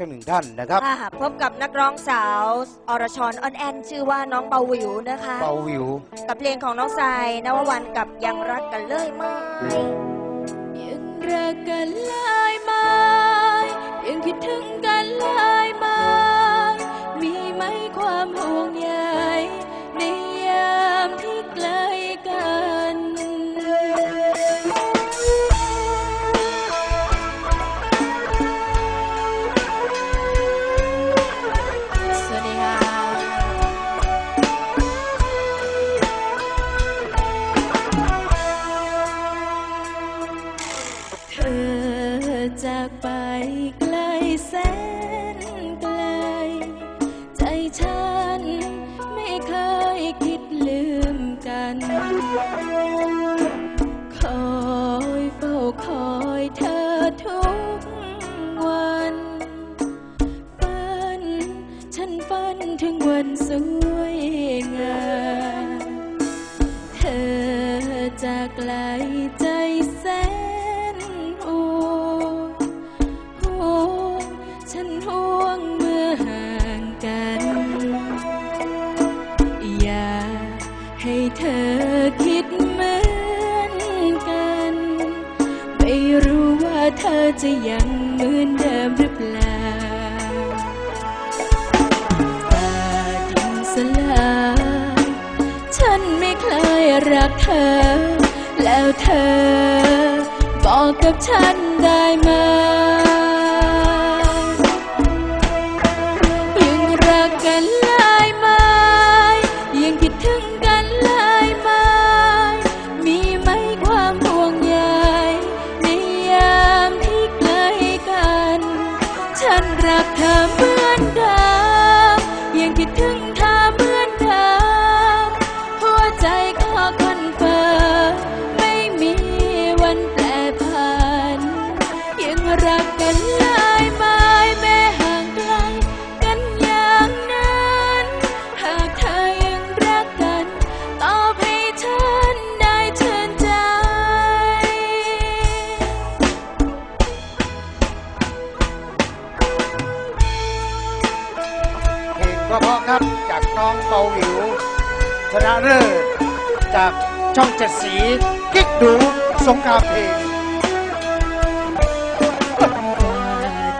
สักหนึ่งท่านนะครับค่ะพบกับนักร้องสาวอรชรออนแอนชื่อว่าน้องเบาหวิวนะคะเบาวิว กับเพลงของน้องทรายนววันกับยังรักกันเลยไหมยังรักกันเลยไหม จากไปไกลแสนไกล ใจฉันไม่เคยคิดลืมกัน คอยเฝ้าคอยเธอทุกวันฝัน ฉันฝันถึงวันสวยงามเธอจากไกลใจ เธอคิดเหมือนกัน ไม่รู้ว่าเธอจะยังเหมือนเดิมหรือเปล่าฟ้าดินสลายฉันไม่เคยรักเธอ แล้วเธอ บอกกับฉันได้ไหม เพลงเพราะครับจากน้องเบาหวิว ชนะเลิศจากช่องเจ็ดสีกิ๊กดูสงครามเพลง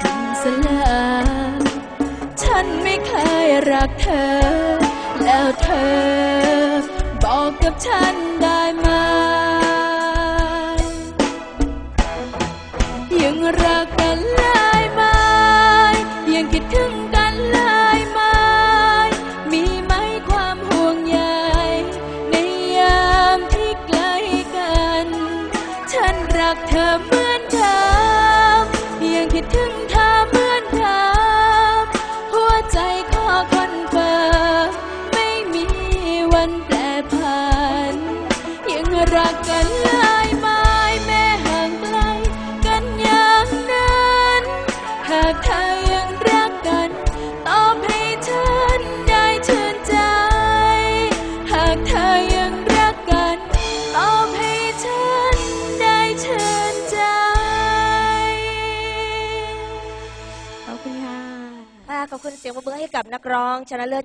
ถึงสลายฉันไม่เคยรักเธอ แล้วเธอ บอกกับฉันได้ไหม เธอเหมือนเดิมยังคิดถึงเธอเหมือนเดิมหัวใจขอคอนเฟิร์มไม่มีวันแปรผันยังรักกันเลย ขอบคุณค่ะค่ะขอบคุณเสียงปรบมือให้กับนักร้องชนะเลิศ